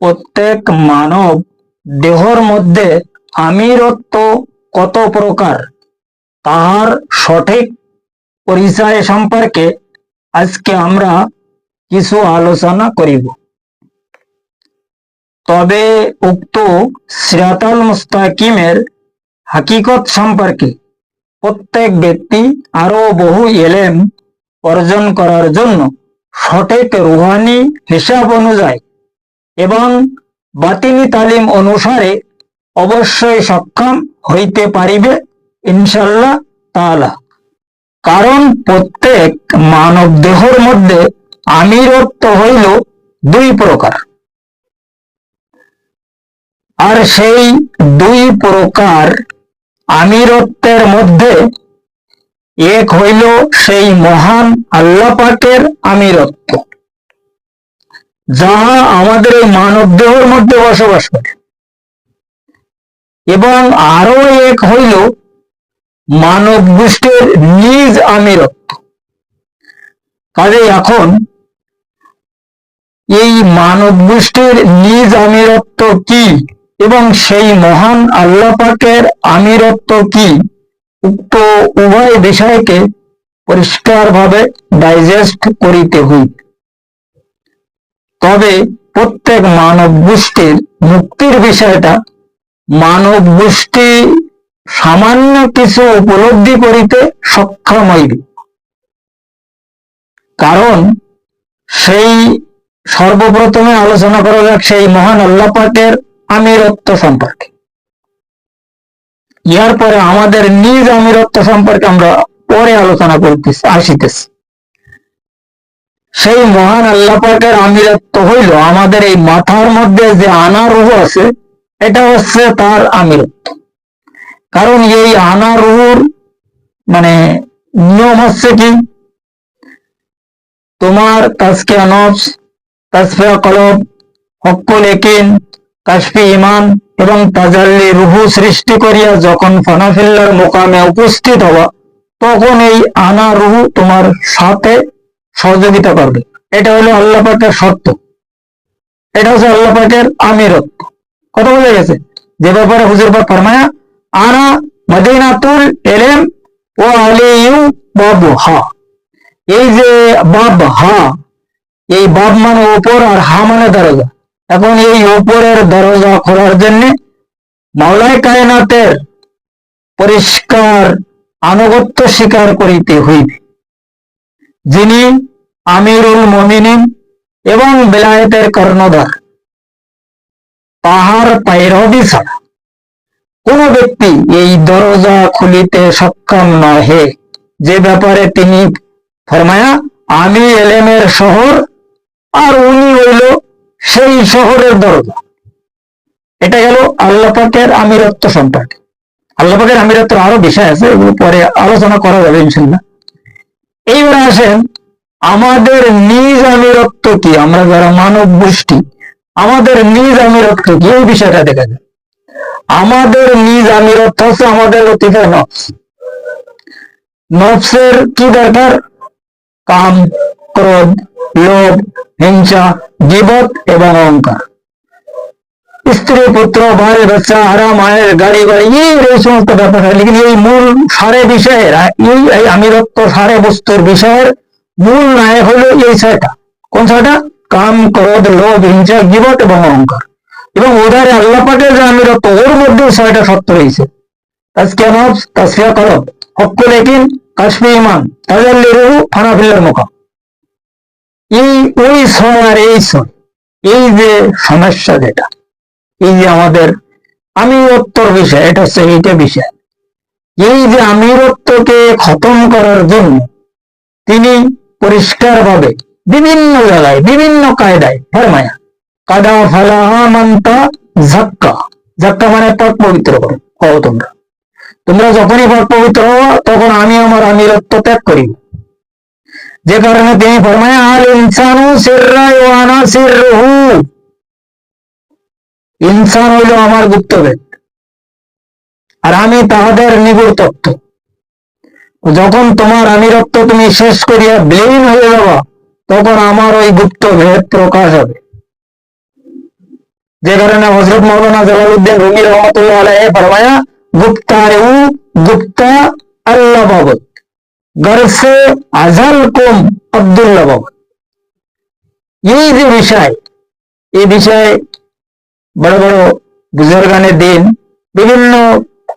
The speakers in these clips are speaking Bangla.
প্রত্যেক মানব দেহর মধ্যে আমিরত্ব কত প্রকার? তাহার সঠিক পরিচয় সম্পর্কে আজকে আমরা কিছু আলোচনা করিব। তবে উক্ত সিরাতাল মুস্তাকিমের হাকিকত সম্পর্কে প্রত্যেক ব্যক্তি আরও বহু এলেম অর্জন করার জন্য সঠিক রুহানি হিসাব অনুযায়ী এবং বাতিনি তালিম অনুসারে অবশ্যই সক্ষম হইতে পারিবে ইনশাল্লাহ তাআলা। কারণ প্রত্যেক মানব দেহর মধ্যে আমিরত্ব হইল দুই প্রকার। আর সেই দুই প্রকার আমিরত্বের মধ্যে এক হইল সেই মহান আল্লাহ পাকের আমিরত্ব। যাহা আমাদের এই মানব দেহের মধ্যে বসবাস করে। এবং আরও এক হইল মানব গোষ্ঠীর নিজ আমিরত্ব। কাজে এখন এই মানব গোষ্ঠীর নিজ আমিরত্ব কি এবং সেই মহান আল্লাহ পাকের আমিরত্ব কি উক্ত উভয় বিষয়কে পরিষ্কারভাবে ডাইজেস্ট করিতে হইবে। তবে প্রত্যেক মানব গোষ্ঠীর মুক্তির বিষয়টা মানব গোষ্ঠী সামান্য কিছু উপলব্ধি করিতে সক্ষম হইবে। কারণ সেই সর্বপ্রথমে আলোচনা করা যাক সেই মহান আল্লাহ পাকের আমিরত্ব সম্পর্কে। ইয়ার পরে আমাদের নিজ আমিরত্ব সম্পর্কে আমরা পরে আলোচনা করতেছি, আসিতেছি। সেই মহান আল্লাহ পাকের আমিরত্ব হইল আমাদের এই মাথার মধ্যে যে আনা রুহ আছে, এটা হচ্ছে তার আমিরত্ব। কারণ এই আনা রুহুর মানে নিয়ম হচ্ছে কি? তোমার কাজকে নফস কাসফে কলব, হক্কুল একিন কাশফি ইমান এবং তাজাল্লি রুহু সৃষ্টি করিয়া যখন ফানাফিল্লার মোকামে উপস্থিত হওয়া, তখন এই আনা রুহু তোমার সাথে সহযোগিতা করবে। এটা হলো আল্লাহ পাকের শর্ত। এটা হচ্ছে আল্লাহ পাকের আমিরত্ব কথা বোঝা গেছে? যে ব্যাপারে হুজুর পাক ফরমায়া, আনা মদিনাতুল এলেম ও আলিউ বাবু হা। এই যে বাব হা, এই বাব মানে উপর আর হা মানে দরজা। এখন এই উপরের দরজা খোলার জন্য মাওলায় কায়নাতের পরিষ্কার আনুগত্য স্বীকার করিতে হইবে। যিনি আমিরুল মমিনিন এবং বেলায়েতের কর্ণধার। তাহার পায়রবি ছাড়া কোন ব্যক্তি এই দরজা খুলিতে সক্ষম নহে। যে ব্যাপারে তিনি ফরমায়া, আমি এলেমের শহর, আর উনি হইল সেই শহরের দরজা। এটা গেল আল্লাহ পাকের আমিরত্ব সম্পর্কে। আল্লাহ পাকের আমিরত্বের আরও বিষয় আছে, এগুলো পরে আলোচনা করা যাবে ইনশাল্লাহ এইবারে আসেন, আমাদের নিজ আমিরত্ব কি? আমরা যারা মানব গোষ্ঠী, আমাদের নিজ আমিরত্ব কি? এই বিষয়টা দেখা যায় আমাদের নিজ আমিরত্ব হচ্ছে আমাদের লতিফে নফস। নফসের কি দরকার? কাম, ক্রোধ, লোভ, হিংসা, গিবত এবং অহংকার। স্ত্রী, পুত্র, ভাই, বাচ্চা, হারা, মায়ের গাড়ি বাড়ি এই এই সমস্ত ব্যাপার। হয় লেকিন এই মূল সারে বিষয়ের এই এই আমিরত্ব সারে বস্তুর বিষয়ের মূল নায়ক হলো এই ছয়টা কোন ছয়টা কাম, ক্রোধ, লোভ, হিংসা, গিবত এবং অহংকার। এবং ওধারে আল্লাহ পাকের যে আমিরত্ব, ওর মধ্যে ছয়টা সত্য রয়েছে। তাজকিয়া নফস কাশ্মী ইমান ফানাফিল্লার মোকাম এই, ওই ছয় আর এই ছয় এই যে সমস্যা যেটা এই যে আমাদের আমিরত্বর বিষয়, এটা হচ্ছে এইটা বিষয়। এই যে আমিরত্বকে খতম করার জন্য তিনি পরিষ্কারভাবে বিভিন্ন জায়গায়, বিভিন্ন কায়দায় ফরমায়া, কাদা ফালাহা মান্তা ঝাক্কা। ঝাক্কা মানে পাক পবিত্র করো হও তোমরা। তোমরা যখনই পাক পবিত্র হও, তখন আমি আমার আমিরত্ব ত্যাগ করিব। যে কারণে তিনি ফরমায় আর ইনসানু সিররায় ওয়ানা সিররুহু। ইনসান হইল আমার গুপ্তভেদ আর আমি তাহাদের নিবিড় তত্ত্ব। যখন তোমার আমিরত্ব তুমি শেষ করিয়া বেইন হয়ে যাবা, তখন আমার ওই গুপ্ত ভেদ প্রকাশ হবে। যে কারণে হজরত মৌলানা জালালুদ্দিন রুমি রহমতুল্লাহ আলহে ফরমায়া উ, গুপ্তা আল্লাহ বাবত গর্ফে আজাল কুম আব্দুল্লাহ বাবত এই যে বিষয়, এই বিষয়ে বড় বড় বুজুর্গানের দিন বিভিন্ন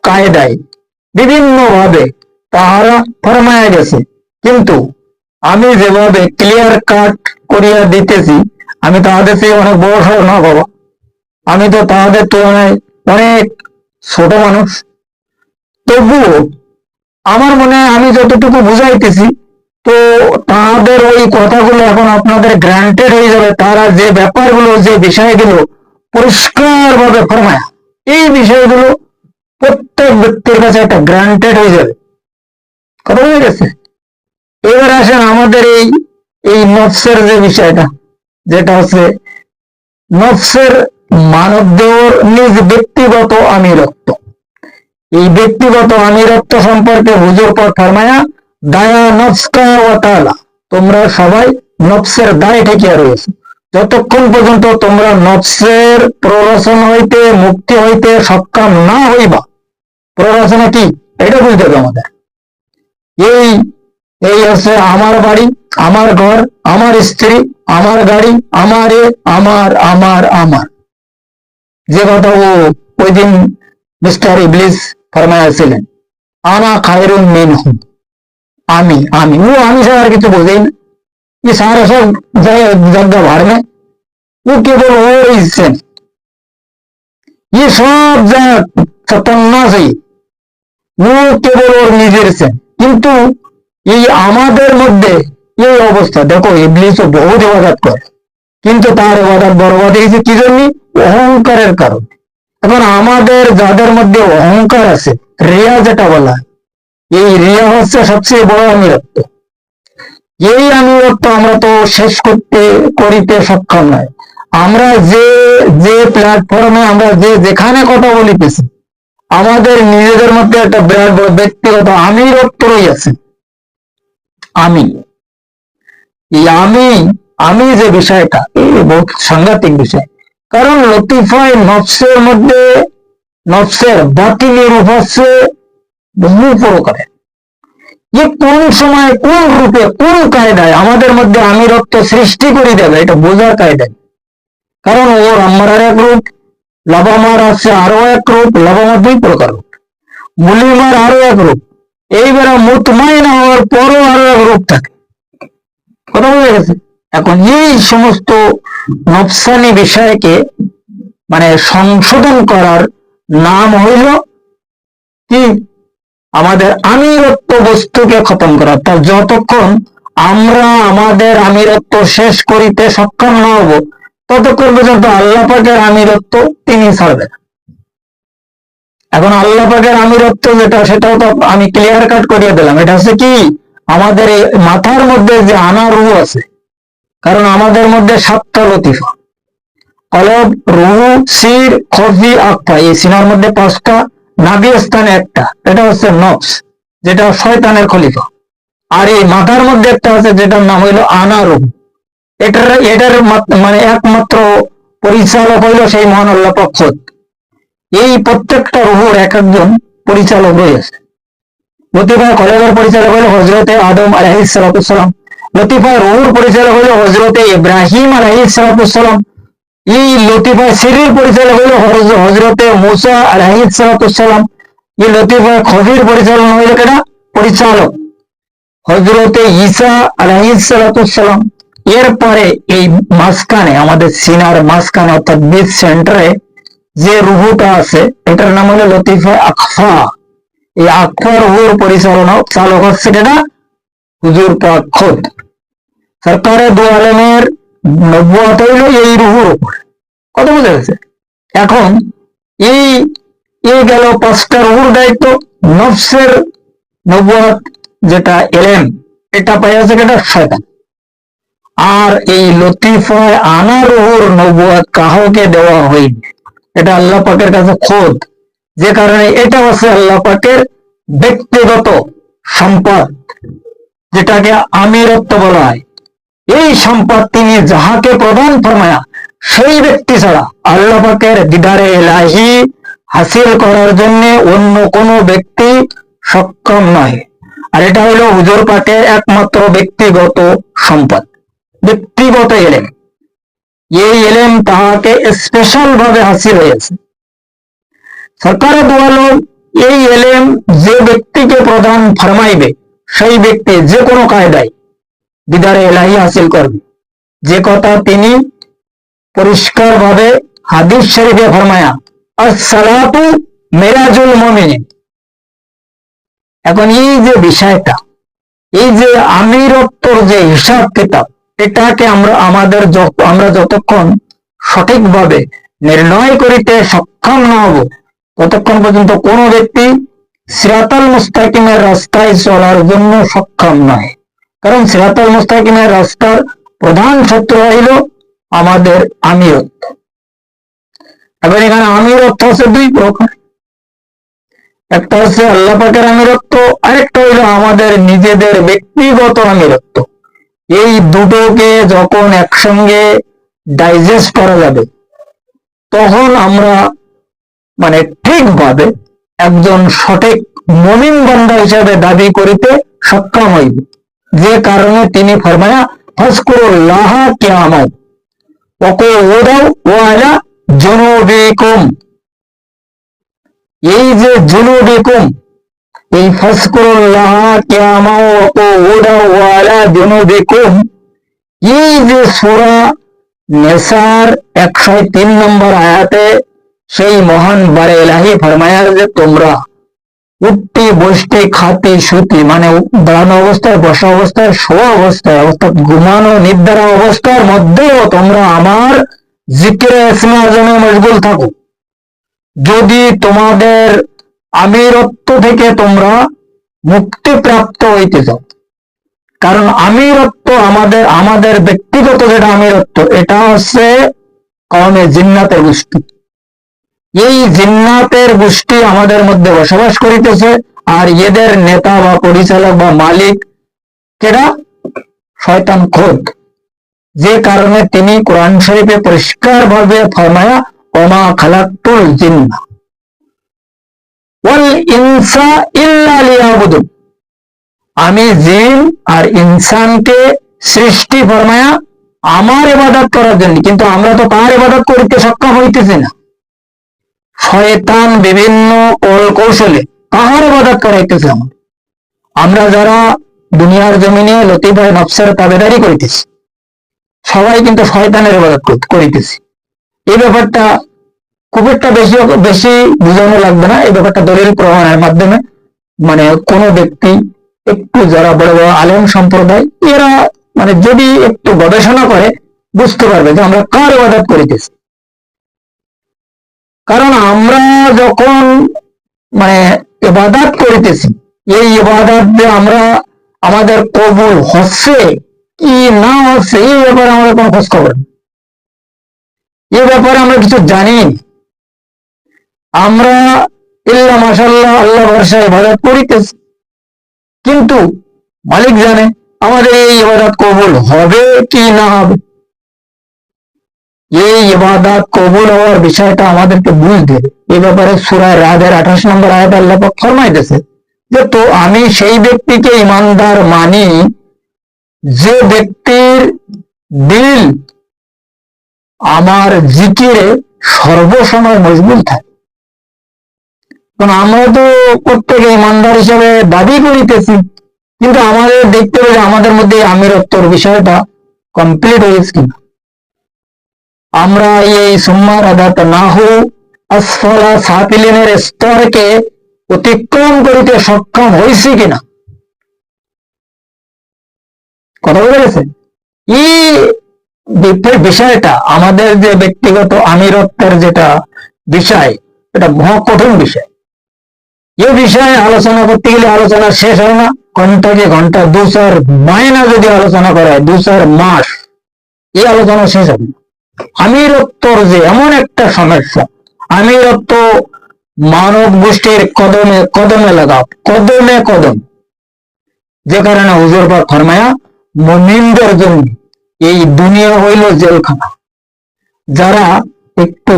কায়দায় বিভিন্ন ভাবে তাহারা ফরমায়া গেছে। কিন্তু আমি যেভাবে ক্লিয়ার কাট করিয়া দিতেছি, আমি তাহাদের চেয়ে অনেক বড় না বাবা আমি তো তাহাদের তুলনায় অনেক ছোট মানুষ। তবুও আমার মনে আমি যতটুকু বুঝাইতেছি, তো তাহাদের ওই কথাগুলো এখন আপনাদের গ্রান্টেড হয়ে যাবে। তারা যে ব্যাপারগুলো, যে বিষয়গুলো পরিষ্কার ভাবে ফরমায়। এই বিষয়গুলো প্রত্যেক ব্যক্তির কাছে একটা গ্রান্টেড হয়ে যাবে। কথা হয়ে গেছে এবার আসেন আমাদের এই এই নফসের যে বিষয়টা, যেটা হচ্ছে নফসের মানব দেহর নিজ ব্যক্তিগত আমিরত্ব। এই ব্যক্তিগত আমিরত্ব সম্পর্কে হুজুর পর ফরমায়া, দায়া নফসকা ও তোমরা সবাই নফসের দায় ঠেকিয়া রয়েছে। যতক্ষণ পর্যন্ত তোমরা নফসের প্ররোচন হইতে, মুক্তি হইতে সক্ষম না হইবা, প্ররোচনা কি? এটা বুঝতে হবে আমাদের। এই এই হচ্ছে আমার বাড়ি, আমার ঘর, আমার স্ত্রী, আমার গাড়ি, আমার আমার আমার আমার। যে কথা ও ওই দিন মিস্টার ইবলিস ফরমাইয়াছিলেন আনা খায়রুন মিন আমি আমি, ও আমি ছাড়া আর কিছু বোঝেই না। ये सारा सब जगह भाड़ में वो केवल वो हिस्से में ये सब জায়গা সতন্যাসী ও কেবল ওর নিজের সেন কিন্তু এই আমাদের মধ্যে এই অবস্থা দেখো ইবলিসও বহুত ইবাদত করে কিন্তু তার ইবাদত বরবাদ হয়েছে কি জন্য অহংকারের কারণ এখন আমাদের যাদের মধ্যে অহংকার আছে রিয়া যেটা বলা হয়, এই রিয়া হচ্ছে সবচেয়ে বড় আমিরত্ব এই আমিরত্ব আমরা তো শেষ করতে, করিতে সক্ষম নয়। আমরা যে যে প্ল্যাটফর্মে আমরা যে, যেখানে কথা বলিতেছি, আমাদের নিজেদের মধ্যে একটা বিরাট বড় ব্যক্তিগত আমিরত্ব রয়েছে আমি, এই আমি আমি যে বিষয়টা, এই বহুত সাংঘাতিক বিষয়। কারণ লতিফায় নফসের মধ্যে, নফসের বাতিলি রূপ হচ্ছে বহু প্রকারের যে কোন সময় কোন রূপে, কোন কায়দায় আমাদের মধ্যে আমিরত্ব সৃষ্টি করে দেবে, এটা বোঝার কায়দায় কারণ ওর আমার এক রূপ, লাভামার আছে আরও এক রূপ লাভামার দুই প্রকার। রূপ মুলিমার আরও এক রূপ। এইবারে মুতমাইন হওয়ার পরও আরও এক রূপ থাকে। কথা বোঝা গেছে? এখন এই সমস্ত নফসানি বিষয়কে মানে সংশোধন করার নাম হইল কি? আমাদের আমিরত্ব বস্তুকে খতম করা। তার যতক্ষণ আমরা আমাদের আমিরত্ব শেষ করিতে সক্ষম না হব, ততক্ষণ পর্যন্ত আল্লাহ পাকের আমিরত্ব তিনি ছাড়বেন এখন আল্লাহ পাকের আমিরত্ব যেটা, সেটাও তো আমি ক্লিয়ার কাট করিয়ে দিলাম। এটা হচ্ছে কি? আমাদের এই মাথার মধ্যে যে আনা রু আছে, কারণ আমাদের মধ্যে সাতটা লতিফা। কলব, রুহু, সির, খফি আক্তা এই সিনার মধ্যে পাঁচটা নাভি স্থানে একটা, এটা হচ্ছে নফস, যেটা শয়তানের খলিফা। আর এই মাথার মধ্যে একটা আছে, যেটার নাম হইল আনা রুহু এটার এটার মানে একমাত্র পরিচালক হইল সেই মহান আল্লাহ এই প্রত্যেকটা রুহুর এক একজন পরিচালক রয়েছে লতিফা কলেজের পরিচালক হলো হজরতে আদম আলহিস সালাম। লতিফা রুহুর পরিচালক হলো হজরতে ইব্রাহিম আলহিস সালাম। এই লতিফা সিরির পরিচালক হজ- হজরতে মুসা আলহিস সালাম এই লতিফা খবির পরিচালনা হইল কেনা পরিচালক হজরতে ঈসা আলহিস সালাম এরপরে এই মাঝখানে আমাদের সিনার মাঝখানে অর্থাৎ বিচ সেন্টারে যে রুহুটা আছে, এটার নাম হলো লতিফা আকফা। এই আকফা রুহুর পরিচালনা চালক হচ্ছে এটা হুজুর পাক খোদ। সরকারে দু আলমের নব্বত হইল এই রুহুর উপর। কত বোঝা গেছে? এখন এই এই গেল পাঁচটা রুহুর দায়িত্ব, নফসের নব্বত যেটা এলেম, এটা পাইয়াছে কেটা শয়তান। আর এই লতিফায় আনা রুহুর নবুয়াত কাহকে দেওয়া হয়নি? এটা আল্লাহ পাকের কাছে খোদ। যে কারণে এটা হচ্ছে আল্লাহ পাকের ব্যক্তিগত সম্পদ, যেটাকে আমিরত্ব বলা হয়। এই সম্পদ তিনি যাহাকে প্রদান ফরমায়া, সেই ব্যক্তি ছাড়া আল্লাহ পাকের দিদারে এলাহি হাসিল করার জন্য অন্য কোনো ব্যক্তি সক্ষম নয় আর এটা হলো হুজুর পাকের একমাত্র ব্যক্তিগত সম্পদ। ব্যক্তিগত এলেম। এই এলেম তাহাকে স্পেশাল ভাবে হাসিল হয়েছে। সরকারের দোয়ালো, এই এলেম যে ব্যক্তিকে প্রদান ফরমাইবে, সেই ব্যক্তি যে কোনো কায়দায় দিদারে এলাহি হাসিল করবে। যে কথা তিনি পরিষ্কার ভাবে হাদিস শরীফে ফরমায়া আর সালাতু মেরাজুল মমিন এখন এই যে বিষয়টা, এই যে আমিরত্বর যে হিসাব কিতাব, এটাকে আমরা আমাদের আমরা যতক্ষণ সঠিকভাবে নির্ণয় করিতে সক্ষম না হব, ততক্ষণ পর্যন্ত কোনো ব্যক্তি সিরাতাল মুস্তাকিমের রাস্তায় চলার জন্য সক্ষম নয়। কারণ সিরাতাল মুস্তাকিমের রাস্তার প্রধান সূত্র হইল আমাদের আমিরত্ব এবার এখানে আমিরত্ব হচ্ছে দুই প্রকার। একটা হচ্ছে আল্লাহ পাকের আমিরত্ব, আরেকটা হইল আমাদের নিজেদের ব্যক্তিগত আমিরত্ব। এই দুটোকে যখন একসঙ্গে ডাইজেস্ট করা যাবে, তখন আমরা মানে ঠিকভাবে একজন সঠিক মমিন বান্দা হিসাবে দাবি করিতে সক্ষম হইব। যে কারণে তিনি ফরমায়া ফসকুরুল্লাহ কিয়ামত ওকো ওদাও ওয়ালা জুনুবিকুম এই যে জুনুবিকুম এই ফসকুরুল্লাহ কিয়ামাও ওকো ওদাও ওয়ালা জুনুবিকুম এই যে সূরা নেসার একশো তিন নম্বর আয়াতে সেই মহান বারে এলাহি ফরমায়ার যে তোমরা উঠতি, বসতে, খাতি শুতি মানে দাঁড়ানো অবস্থায়, বসা অবস্থায়, শোয়া অবস্থায়, অর্থাৎ ঘুমানো, নিদ্রা অবস্থার মধ্যেও তোমরা আমার জিকিরে আজমে মশগুল থাকো। যদি তোমাদের আমিরত্ব থেকে তোমরা মুক্তি প্রাপ্ত হইতে চাও, কারণ আমিরত্ব আমাদের আমাদের ব্যক্তিগত যেটা আমিরত্ব, এটা হচ্ছে কমে জিন্নাতের গোষ্ঠী। এই জিন্নাতের গোষ্ঠী আমাদের মধ্যে বসবাস করিতেছে, আর এদের নেতা বা পরিচালক বা মালিক কেরা শয়তান খোদ। যে কারণে তিনি কোরআন শরীফে পরিষ্কার ভাবে ফরমায়া, ওমা খালাক্তুল জিন্না। আমি জিন আর ইনসানকে সৃষ্টি ফরমায়া, আমার ইবাদত করার জন্য। কিন্তু আমরা তো তার ইবাদত করিতে সক্ষম হইতেছি না। শয়তান বিভিন্ন কৌশলে কাহার ইবাদত করাইতেছে আমার আমরা যারা দুনিয়ার জমিনে লতিফায় নফসের তাবেদারি করিতেছি, সবাই কিন্তু শয়তানের ইবাদত করিতেছি। এই ব্যাপারটা খুব একটা বেশি বেশি বুঝানো লাগবে না। এই ব্যাপারটা দলিল প্রমাণের মাধ্যমে মানে কোন ব্যক্তি একটু যারা বড় বড় আলেম সম্প্রদায়, এরা মানে যদি একটু গবেষণা করে, বুঝতে পারবে যে আমরা কার ইবাদত করিতেছি। কারণ আমরা যখন মানে ইবাদত করিতেছি, এই ইবাদত আমরা আমাদের কবুল হচ্ছে কি না হচ্ছে, এই ব্যাপারে আমাদের কোনো খোঁজ খবর। এই ব্যাপারে আমরা কিছু জানি আমরা ইল্লা মাসাল্লাহ আল্লাহ ভরসা ইবাদত করিতেছি। কিন্তু মালিক জানে আমাদের এই ইবাদত কবুল হবে কি না হবে। এই ইবাদত, কবুল হওয়ার বিষয়টা আমাদেরকে বুঝতে। এ ব্যাপারে সুরায় রাদের আঠাশ নম্বর আয়াত আল্লাহ পাক ফরমাইতেছে যে, তো আমি সেই ব্যক্তিকে ইমানদার মানি যে ব্যক্তির দিল আমার জিকিরে সর্বসময় মজবুত থাকে কারণ আমরা তো প্রত্যেকে ইমানদার হিসেবে দাবি করিতেছি, কিন্তু আমাদের দেখতে হবে আমাদের মধ্যে আমিরত্বর বিষয়টা কমপ্লিট হয়েছে কিনা আমরা এই সুম্মার আদাত না হো আসফলা সাপিলিনের স্তরকে অতিক্রম করিতে সক্ষম হয়েছি কিনা? কথা বুঝে গেছে এই বিষয়টা, আমাদের যে ব্যক্তিগত আমিরত্বের যেটা বিষয়, এটা মহা কঠিন বিষয়। এই বিষয়ে আলোচনা করতে গেলে আলোচনা শেষ হয় না, ঘন্টাকে ঘণ্টা, দু চার মায়না যদি আলোচনা করা হয়, দু চার মাস, এই আলোচনা শেষ হবে না। আমিরত্বর যে এমন একটা সমস্যা, আমিরত্ব মানব গোষ্ঠীর কদমে কদমে লাগাও, কদমে কদম। যে কারণে হুজুর পাক ফরমায়া, মমিনদের জন্য এই দুনিয়া হইল জেলখানা। যারা একটু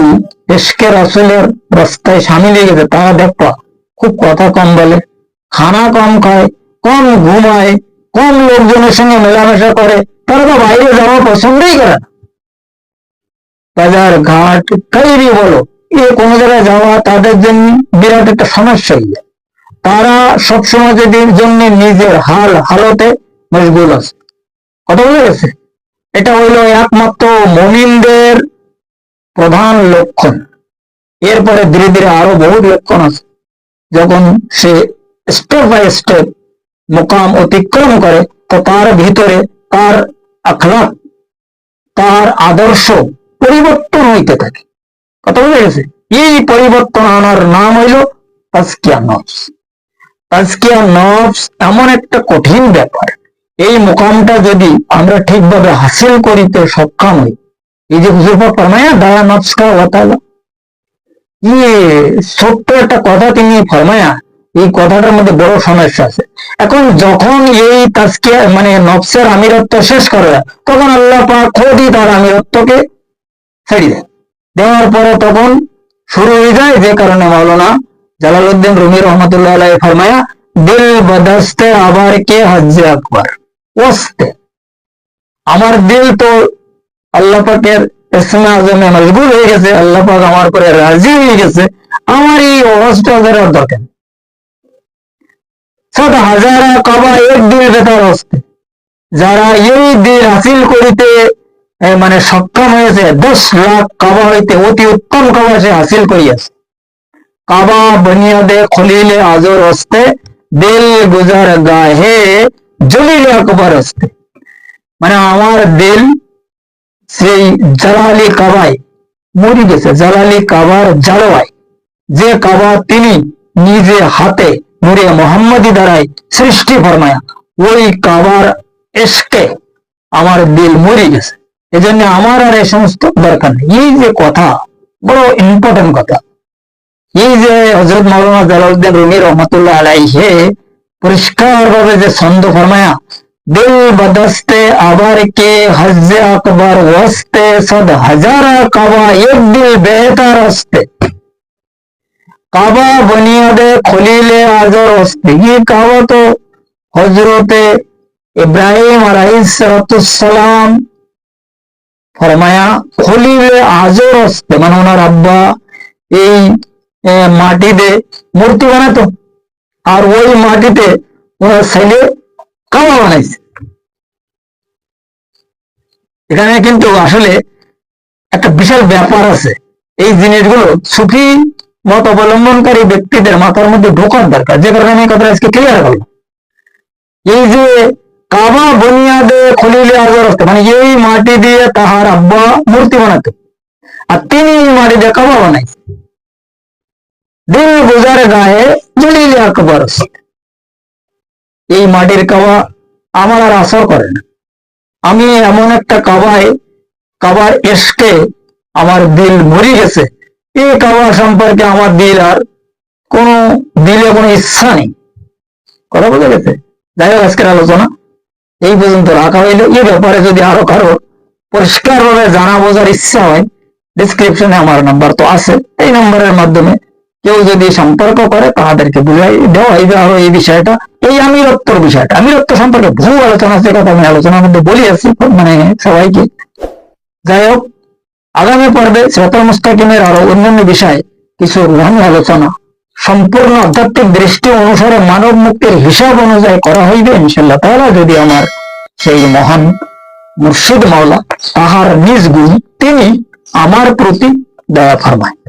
এসকের আসলের রাস্তায় সামিল হয়ে গেছে তারা দেখবা খুব কথা কম বলে, খানা কম খায়, কম ঘুমায়, কম লোকজনের সঙ্গে মেলামেশা করে, তারা তো বাইরে যাওয়া পছন্দই করে না। বাজার ঘাট কাইরি বলো, এ কোনো জায়গায় যাওয়া তাদের জন্য বিরাট একটা সমস্যা হয়ে যায় তারা সবসময় যদি জন্য নিজের হাল, হালতে মশগুল আছে। কথা বুঝে গেছে এটা হইল একমাত্র মমিনদের প্রধান লক্ষণ। এরপরে ধীরে ধীরে আরও বহু লক্ষণ আছে। যখন সে স্টেপ বাই স্টেপ মোকাম অতিক্রম করে, তো তার ভিতরে তার আখলাক তার আদর্শ পরিবর্তন হইতে থাকে। কথা বুঝে গেছে? এই পরিবর্তন আনার নাম হইল তাজকিয়া নফস। তাজকিয়া নফস এমন একটা কঠিন ব্যাপার। এই মোকামটা যদি আমরা ঠিকভাবে হাসিল করিতে সক্ষম হই, এই যে হুজুরপা ফরমায়া, দায়া নফস কা ওয়াতালা ইয়ে ছোট্ট একটা কথা তিনি ফরমায়া, এই কথাটার মধ্যে বড় সমস্যা আছে। এখন যখন এই তাজকিয়া মানে নফসের আমিরত্ব শেষ করে, তখন আল্লাহ পাক খোদই তার আমিরত্বকে ছেড়ে দেয় দেওয়ার পরে তখন শুরু হয়ে যায় যে কারণে মাওলানা জালালউদ্দিন রুমি রহমতুল্লাহ ফরমায়া, দিল বদস্তে, আবার কে হজ্জে আকবর? ওস্তে। আমার দিল তো আল্লাহ পাকের ইসমে আজমে মজবুর হয়ে গেছে, আল্লাহ পাক আমার পরে রাজি হয়ে গেছে। আমার এই অবস্থা করার দরকার। সদ হাজারা কবা, এক দিল বেতার অস্তে যারা এই দিল হাসিল করিতে মানে সক্ষম হয়েছে। দশ লাখ কাবা হইতে অতি উত্তম কাবা সে হাসিল করিয়াছে। কাবা বনিয়াদে খলিলে আজর হস্তে দিল গুজার গাহে জলিলে আকবর হস্তে মানে আমার দিল সেই জালালি কাবায় মরি গেছে, জালালি কাবার জালোয়ায়। যে কাবা তিনি নিজে হাতে নুরে মোহাম্মদী দ্বারাই সৃষ্টি ফরমায়া, ওই কাবার এসকে আমার দিল মরি গেছে। এজন্য আমার আর এই সমস্ত দরকার নেই। এই যে কথা, বড় ইম্পর্টেন্ট কথা। এই যে হজরত মৌলানা জালাউদ্দিন রুমি রহমতুল্লাহ আলাইহে পরিষ্কার ভাবে যে ছন্দ ফরমায়া, দিল বদস্তে আবার কে হজ্জে আকবর ওয়াস্তে সদ হাজার কাবা এক দিল বেহতার হস্তে কাবা বুনিয়াদে খলিলে আজর হস্তে ये কাবা তো হজরতে ইব্রাহিম আলাইহিসসালাম ফরমায়া, খলিলে আজর হস্তে মানে ওনার আব্বা এই মাটিতে মূর্তি বানাতো। আর ওই মাটিতে ওনার ছেলে কাবা বানাইছে। এখানে কিন্তু আসলে একটা বিশাল ব্যাপার আছে। এই জিনিসগুলো সুফি মত অবলম্বনকারী ব্যক্তিদের মাথার মধ্যে ঢোকার দরকার। যে কারণে আমি কথাটা আজকে ক্লিয়ার করলাম। এই যে কাবা বুনিয়াদে খুলিলে আজর হস্তে, মানে এই মাটি দিয়ে তাহার আব্বা মূর্তি বানাতো। আর তিনি মাটি দিয়ে কাবা বানাইছে। দিল গুজার গায়ে জলিলে আকবর এই মাটির কাবা আমার আর আসর করে না। আমি এমন একটা কাবায় কাবার এসকে আমার দিল মরি গেছে। এই কাবা সম্পর্কে আমার দিল আর কোনো দিলে কোনো ইচ্ছা নেই। কথা বলে গেছে? যাই হোক আজকের আলোচনা এই পর্যন্ত রাখা হইল। এই ব্যাপারে যদি আরও কারও পরিষ্কার ভাবে জানা বোঝার ইচ্ছা হয় ডিসক্রিপশনে আমার নাম্বার তো আছে। এই নাম্বারের মাধ্যমে কেউ যদি সম্পর্ক করে, তাদেরকে বুঝাই দেওয়া হইবে আরও এই বিষয়টা। এই আমিরত্বর বিষয়টা। আমিরত্ব সম্পর্কে বহু আলোচনা আছে কথা আমি আলোচনার মধ্যে বলি আছি মানে সবাইকে। যাই হোক, আগামী পর্বে শ্রোতা মুস্তাকিমের আরও অন্যান্য বিষয়ে কিছু রুহানি আলোচনা সম্পূর্ণ আধ্যাত্মিক দৃষ্টি অনুসারে মানব মুক্তির হিসাব অনুযায়ী করা হইবে ইনশাল্লাহ তাহলে যদি আমার সেই মহান মুর্শিদ মাওলা তাহার নিজ গুণ, তিনি আমার প্রতি দয়া ফরমায়।